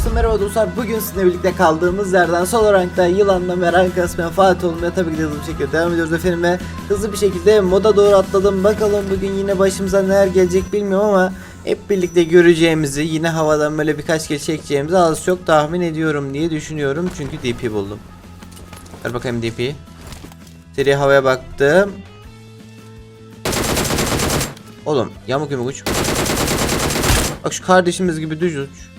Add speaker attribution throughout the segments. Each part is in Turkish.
Speaker 1: dostum merhaba dostlar. Bugün sizinle birlikte kaldığımız yerden sol rankta yılanla merak kasmayan Fatih olmaya tabii ki de hızlı bir şekilde devam ediyoruz efendim ve hızlı bir şekilde moda doğru atladım. Bakalım bugün yine başımıza neler gelecek bilmiyorum ama hep birlikte göreceğimizi yine havadan böyle birkaç kez çekeceğimizi az çok tahmin ediyorum diye düşünüyorum. Çünkü DP buldum. Ver bakayım DP'yi. Seri havaya baktım. Oğlum yamuk yumuk uç. Bak şu kardeşimiz gibi düz uç.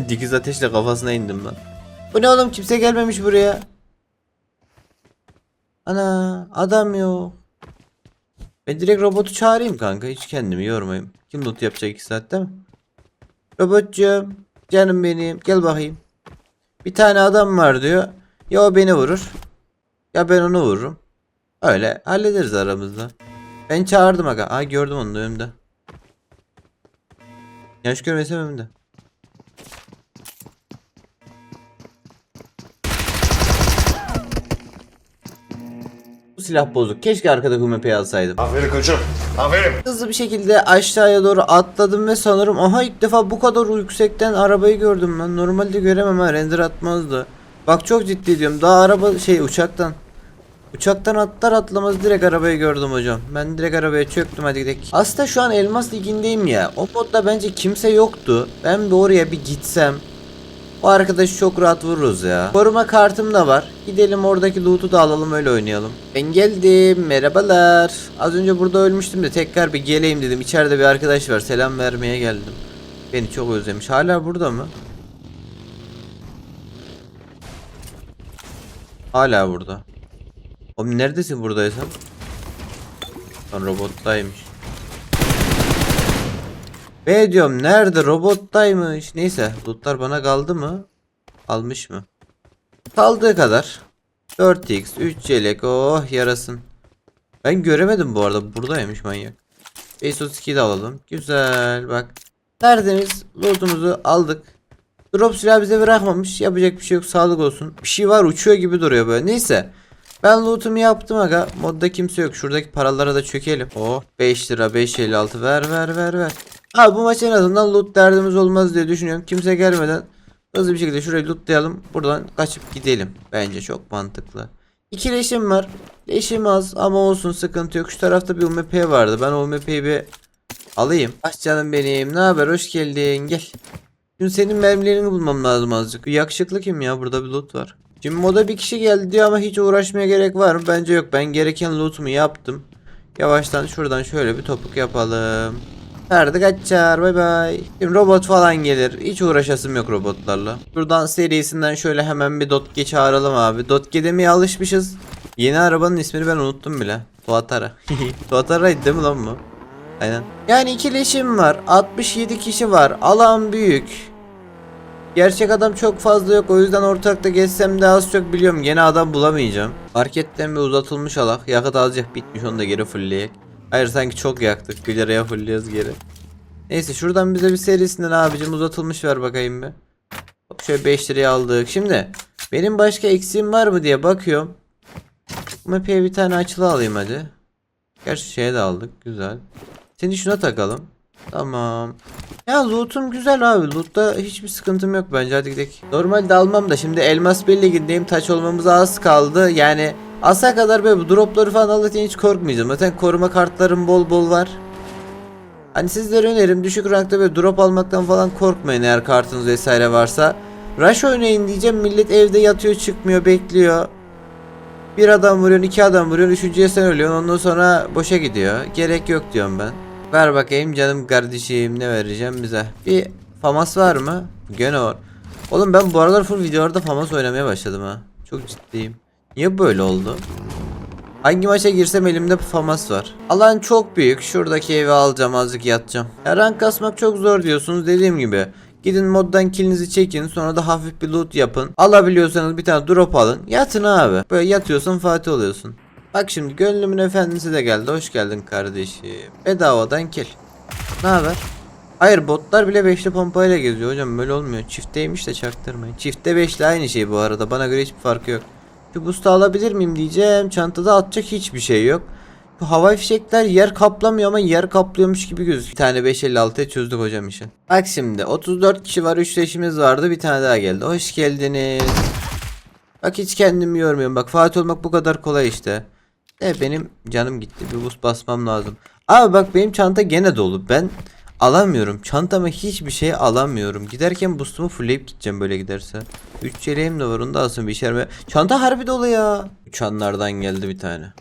Speaker 1: Dikiz ateşle kafasına indim ben. Bu ne oğlum kimse gelmemiş buraya. Ana adam yok. Ben direkt robotu çağırayım kanka hiç kendimi yormayayım. Kim loot yapacak 2 saatte mi? Robotcuğum canım benim gel bakayım. Bir tane adam var diyor. Ya o beni vurur. Ya ben onu vururum. Öyle hallederiz aramızda. Ben çağırdım aga. Aa gördüm onu da önümde. Yaş görmesem önümde. Silah bozuk. Keşke arkada HMP'yi alsaydım.
Speaker 2: Aferin koçum. Aferin.
Speaker 1: Hızlı bir şekilde aşağıya doğru atladım ve sanırım aha ilk defa bu kadar yüksekten arabayı gördüm ben. Normalde göremem ha render atmazdı. Bak çok ciddi diyorum. Daha araba şey uçaktan. Uçaktan atlar atlamaz direkt arabayı gördüm hocam. Ben direkt arabaya çöktüm hadi gidelim. Aslında şu an Elmas Ligi'ndeyim ya. O modda bence kimse yoktu. Ben bir oraya bir gitsem. O arkadaşı çok rahat vururuz ya. Koruma kartım da var. Gidelim oradaki loot'u da alalım öyle oynayalım. Ben geldim. Merhabalar. Az önce burada ölmüştüm de tekrar bir geleyim dedim. İçeride bir arkadaş var. Selam vermeye geldim. Beni çok özlemiş. Hala burada mı? Hala burada. Oğlum neredesin buradaysan? Lan robottaymış. Be diyorum nerede robottaymış. Neyse lootlar bana kaldı mı? Almış mı? Kaldığı kadar. 4x 3 yelek oh yarasın. Ben göremedim bu arada buradaymış manyak. Base 32'yi de alalım. Güzel bak. Tertemiz lootumuzu aldık. Drop silah bize bırakmamış. Yapacak bir şey yok sağlık olsun. Bir şey var uçuyor gibi duruyor böyle. Neyse. Ben lootumu yaptım aga. Modda kimse yok. Şuradaki paralara da çökelim. Oh 5 lira 5.56 ver ver ver ver. Abi bu maç en azından loot derdimiz olmaz diye düşünüyorum. Kimse gelmeden hızlı bir şekilde şurayı lootlayalım. Buradan kaçıp gidelim. Bence çok mantıklı. İki leşim var. Leşim az ama olsun sıkıntı yok. Şu tarafta bir UMP vardı. Ben o UMP'yi bir alayım. Aç canım benim. Ne haber? Hoş geldin. Gel. Şimdi senin mermilerini bulmam lazım azıcık. Yakışıklı kim ya? Burada bir loot var. Şimdi moda bir kişi geldi diyor ama hiç uğraşmaya gerek var mı? Bence yok. Ben gereken lootumu yaptım. Yavaştan şuradan şöyle bir topuk yapalım. Ferdi kaçar bay bay. Şimdi robot falan gelir. Hiç uğraşasım yok robotlarla. Buradan serisinden şöyle hemen bir Dotge çağıralım abi. Dotge demeye alışmışız. Yeni arabanın ismini ben unuttum bile. Tuatara. Tuatara'ydı değil mi lan bu? Aynen. Yani iki leşim var. 67 kişi var. Alan büyük. Gerçek adam çok fazla yok. O yüzden ortakta geçsem de az çok biliyorum. Gene adam bulamayacağım. Marketten bir uzatılmış alak. Yakıt azıcık bitmiş. Onu da geri fullleyek. Hayır sanki çok yaktık. 1 liraya fullliyoruz geri. Neyse şuradan bize bir serisinden abicim uzatılmış ver bakayım bir. Hop şöyle 5 liraya aldık. Şimdi benim başka eksiğim var mı diye bakıyorum. Map'e bir tane açılı alayım hadi. Gerçi şeye de aldık. Güzel. Seni şuna takalım. Tamam. Ya loot'um güzel abi. Loot'ta hiçbir sıkıntım yok bence. Hadi gidelim. Normalde almam da şimdi Elmas 1 ligindeyim. Taç olmamıza az kaldı. Yani asa kadar böyle dropları falan alırken hiç korkmayacağım. Zaten koruma kartlarım bol bol var. Hani sizlere önerim düşük rankta böyle drop almaktan falan korkmayın eğer kartınız vesaire varsa. Rush oynayın diyeceğim. Millet evde yatıyor çıkmıyor bekliyor. Bir adam vuruyorsun, iki adam vuruyorsun, üçüncüye sen ölüyorsun. Ondan sonra boşa gidiyor. Gerek yok diyorum ben. Ver bakayım canım kardeşim ne vereceğim bize. Bir famas var mı? Gene var. Oğlum ben bu aralar full videolarda famas oynamaya başladım ha. Çok ciddiyim. Niye böyle oldu? Hangi maça girsem elimde famas var. Alan çok büyük. Şuradaki evi alacağım azıcık yatacağım. Ya rank kasmak çok zor diyorsunuz dediğim gibi. Gidin moddan kilinizi çekin sonra da hafif bir loot yapın. Alabiliyorsanız bir tane drop alın. Yatın abi. Böyle yatıyorsun Fatih oluyorsun. Bak şimdi gönlümün efendisi de geldi. Hoş geldin kardeşim. Bedavadan kill. Ne haber? Hayır botlar bile 5'li pompayla geziyor hocam böyle olmuyor. Çifteymiş de çaktırmayın. Çifte 5'li aynı şey bu arada. Bana göre hiçbir farkı yok. Şu boost'u alabilir miyim diyeceğim. Çantada atacak hiçbir şey yok. Bu havai fişekler yer kaplamıyor ama yer kaplıyormuş gibi gözüküyor. Bir tane 556'ya çözdük hocam işi. Bak şimdi 34 kişi var 3 leşimiz vardı bir tane daha geldi. Hoş geldiniz. Bak hiç kendimi yormuyorum. Bak Fatih olmak bu kadar kolay işte. E benim canım gitti. Bir buz basmam lazım. Abi bak benim çanta gene dolu. Ben alamıyorum. Çantama hiçbir şey alamıyorum. Giderken boostumu fullleyip gideceğim böyle giderse. 3 yeleğim de var onu da alsın bir işe. Çanta harbi dolu ya. Uçanlardan geldi bir tane.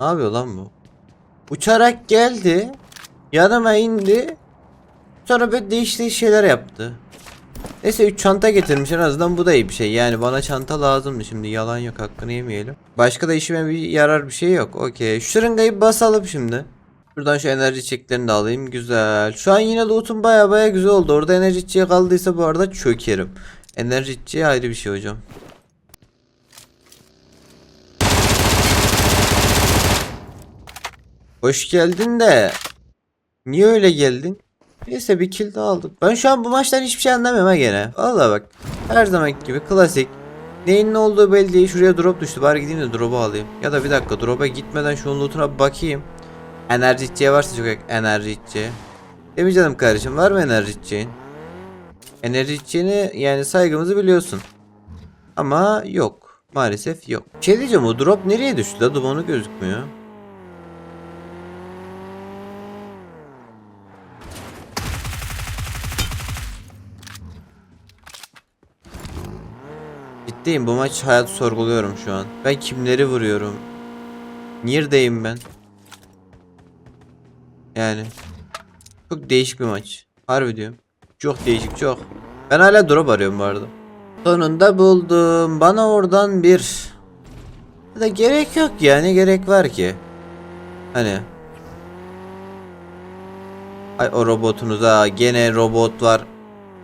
Speaker 1: Ne yapıyor lan bu? Uçarak geldi. Yanıma indi. Sonra böyle değişik şeyler yaptı. Neyse 3 çanta getirmiş en azından bu da iyi bir şey. Yani bana çanta lazımdı şimdi yalan yok hakkını yemeyelim. Başka da işime bir yarar bir şey yok. Okey. Şu şırıngayı basalım şimdi. Şuradan şu enerji çeklerini de alayım. Güzel. Şu an yine loot'um baya baya güzel oldu. Orada enerji içeceği kaldıysa bu arada çökerim. Enerji içeceği ayrı bir şey hocam. Hoş geldin de. Niye öyle geldin? Neyse bir kill daha aldık. Ben şu an bu maçtan hiçbir şey anlamıyorum ha gene. Valla bak. Her zaman gibi klasik. Neyin ne olduğu belli değil. Şuraya drop düştü. Bari gideyim de drop'u alayım. Ya da bir dakika drop'a gitmeden şu loot'una bakayım. Enerji içeceği varsa çok enerji içeceği. Değil canım kardeşim? Var mı enerji içeceğin? Enerji içeceğini yani saygımızı biliyorsun. Ama yok. Maalesef yok. Şey diyeceğim o drop nereye düştü la? Dumanı gözükmüyor. Ciddiyim bu maç hayatı sorguluyorum şu an. Ben kimleri vuruyorum? Neredeyim ben? Yani. Çok değişik bir maç. Harbi diyorum. Çok değişik çok. Ben hala drop arıyorum bu arada. Sonunda buldum. Bana oradan bir... Da gerek yok ya. Ne gerek var ki? Hani. Ay o robotunuza gene robot var.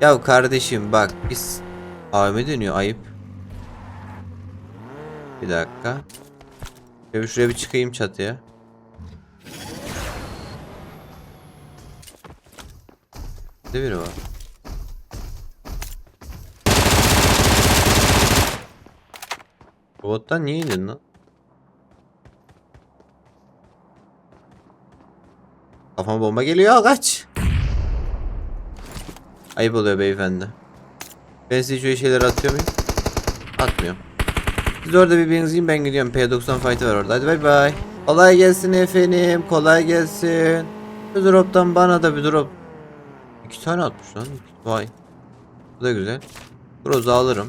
Speaker 1: Ya kardeşim bak biz... AVM dönüyor ayıp. Bir dakika. Şöyle şuraya bir çıkayım çatıya. Ne biri var? Robottan niye indin lan? Kafama bomba geliyor kaç. Ayıp oluyor beyefendi. Ben size şöyle şeyler atıyor muyum? Atmıyorum. Siz orada bir benzin ben gidiyorum. P90 fight'ı var orada. Hadi bay bay. Kolay gelsin efendim. Kolay gelsin. Bir drop'tan bana da bir drop. İki tane atmış lan. Vay. Bu da güzel. Groza alırım.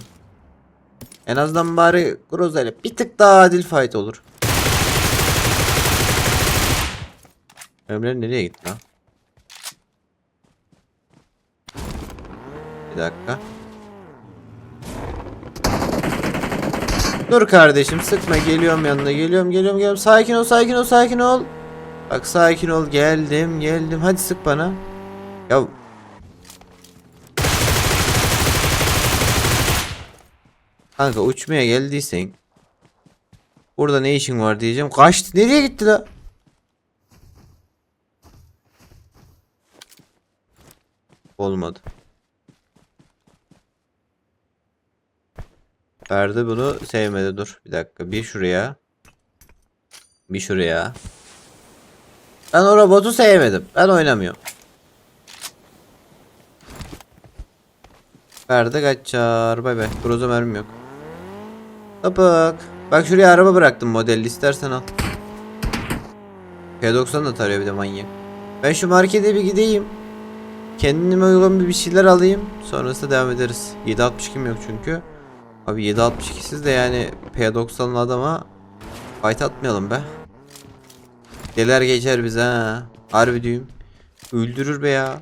Speaker 1: En azından bari Groza ile bir tık daha adil fight olur. Ömrler nereye gitti lan? Bir dakika. Dur kardeşim sıkma. Geliyorum yanına geliyorum geliyorum geliyorum. Sakin ol sakin ol sakin ol. Bak sakin ol. Geldim geldim. Hadi sık bana. Ya Kanka uçmaya geldiysen Burada ne işin var diyeceğim. Kaçtı nereye gitti la? Olmadı Ferdi bunu sevmedi. Dur bir dakika. Bir şuraya. Bir şuraya. Ben o robotu sevmedim. Ben oynamıyorum. Ferdi kaçar. Bay bay. Groza mermim yok. Kapık. Bak şuraya araba bıraktım modelli. istersen al. P90 da tarıyor bir de manyak. Ben şu markete bir gideyim. Kendime uygun bir şeyler alayım. Sonrasında devam ederiz. 7.62 kim yok çünkü. Abi 762 siz de yani P90'lı adama fight atmayalım be. Gelir geçer bize ha. Harbi düğüm. Öldürür be ya.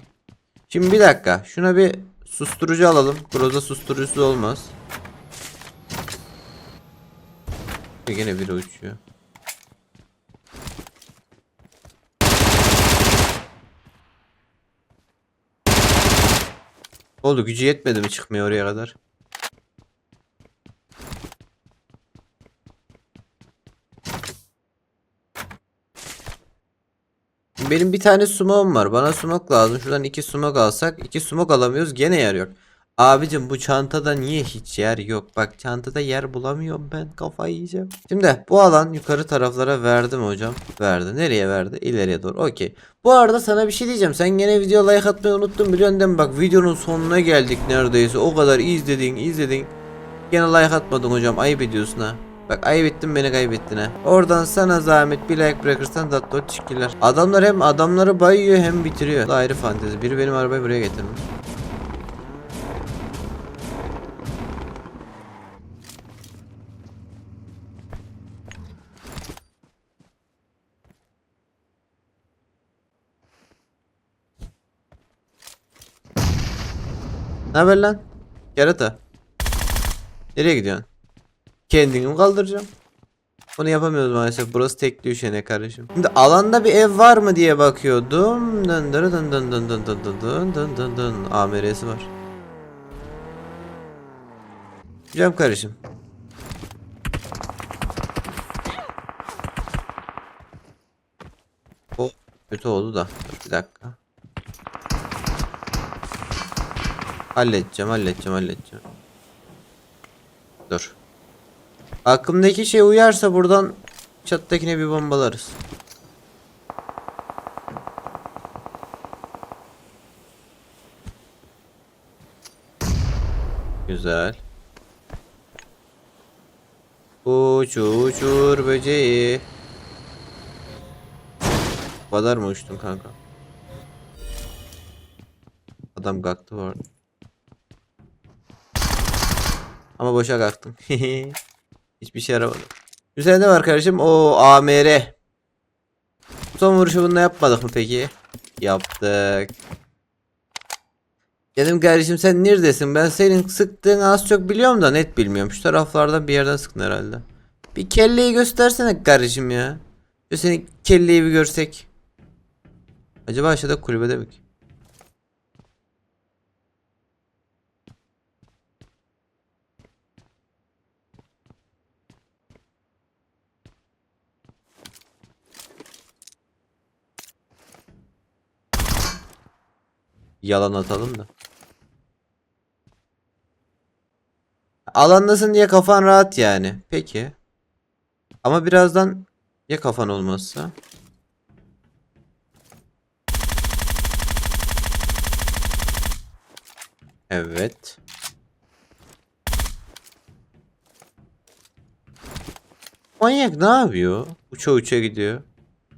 Speaker 1: Şimdi bir dakika. Şuna bir susturucu alalım. Groza susturucusu olmaz. Yine biri uçuyor. Oldu gücü yetmedi mi çıkmıyor oraya kadar? Benim bir tane smoke'um var. Bana smoke lazım. Şuradan iki smoke alsak. iki smoke alamıyoruz. Gene yer yok. Abicim bu çantada niye hiç yer yok? Bak çantada yer bulamıyorum ben kafayı yiyeceğim. Şimdi bu alan yukarı taraflara verdim hocam. Verdi. Nereye verdi? İleriye doğru. Okey. Bu arada sana bir şey diyeceğim. Sen gene video like atmayı unuttun biliyorsun değil mi? Bak videonun sonuna geldik neredeyse. O kadar izledin izledin. Gene like atmadın hocam. Ayıp ediyorsun ha. Bak ayıp beni kaybettin ha. Oradan sana zahmet bir like bırakırsan tatlı teşekkürler. Adamlar hem adamları bayıyor hem bitiriyor. Da ayrı fantezi. Biri benim arabayı buraya getirmiş. Ne haber lan? Kerata. Nereye gidiyorsun? Kendini mi kaldıracağım? Bunu yapamıyoruz maalesef. Burası tek düşene kardeşim. Şimdi alanda bir ev var mı diye bakıyordum. Dın dın dın dın dın dın dın dın dın dın dın. AMR'si var. Hocam kardeşim. O kötü oldu da. Bir dakika. Halledeceğim, halledeceğim, halledeceğim. Dur. Aklımdaki şey uyarsa buradan çattakine bir bombalarız. Güzel. Uç uçur böceği. Bu kadar mı uçtun kanka? Adam kalktı arada. Ama boşa kalktım. Hiçbir şey yaramadı. Güzel ne var kardeşim? O AMR. Son vuruşu bununla yapmadık mı peki? Yaptık. Dedim kardeşim sen neredesin? Ben senin sıktığını az çok biliyorum da net bilmiyorum. Şu taraflardan bir yerden sıktın herhalde. Bir kelleyi göstersene kardeşim ya. Şu senin kelleyi bir görsek. Acaba aşağıda kulübede mi? ki? Yalan atalım da. Alandasın diye kafan rahat yani. Peki. Ama birazdan ya kafan olmazsa? Evet. Manyak ne yapıyor? Uça uça gidiyor.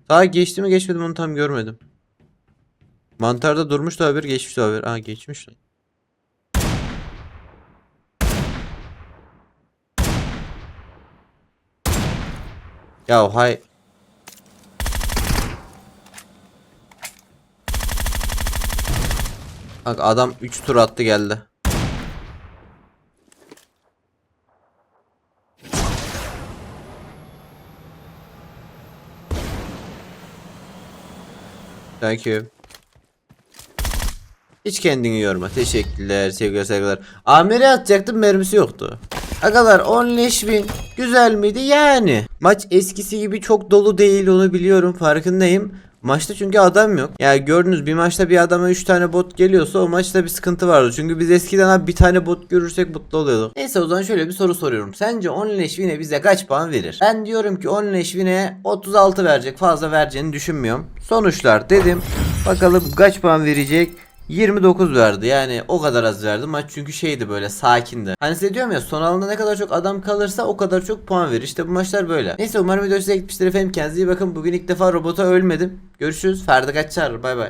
Speaker 1: Daha geçti mi geçmedi mi onu tam görmedim. Mantarda durmuş da haber geçmiş de haber. Aa geçmiş. lan. Ya hay. Bak adam 3 tur attı geldi. Thank you. Hiç kendini yorma. Teşekkürler sevgiler saygılar. Amir'e atacaktım mermisi yoktu. Agalar 10 leş win. Güzel miydi? Yani. Maç eskisi gibi çok dolu değil onu biliyorum farkındayım. Maçta çünkü adam yok. Yani gördünüz bir maçta bir adama 3 tane bot geliyorsa o maçta bir sıkıntı vardı. Çünkü biz eskiden abi bir tane bot görürsek mutlu oluyorduk. Neyse o zaman şöyle bir soru soruyorum. Sence 10 leş win'e bize kaç puan verir? Ben diyorum ki 10 leş win'e 36 verecek. Fazla vereceğini düşünmüyorum. Sonuçlar dedim. Bakalım kaç puan verecek? 29 verdi yani o kadar az verdi maç çünkü şeydi böyle sakindi. Hani size diyorum ya son alanda ne kadar çok adam kalırsa o kadar çok puan verir. İşte bu maçlar böyle. Neyse umarım video size gitmiştir efendim. Kendinize iyi bakın. Bugün ilk defa robota ölmedim. Görüşürüz. Ferdi kaçar. Bay bay.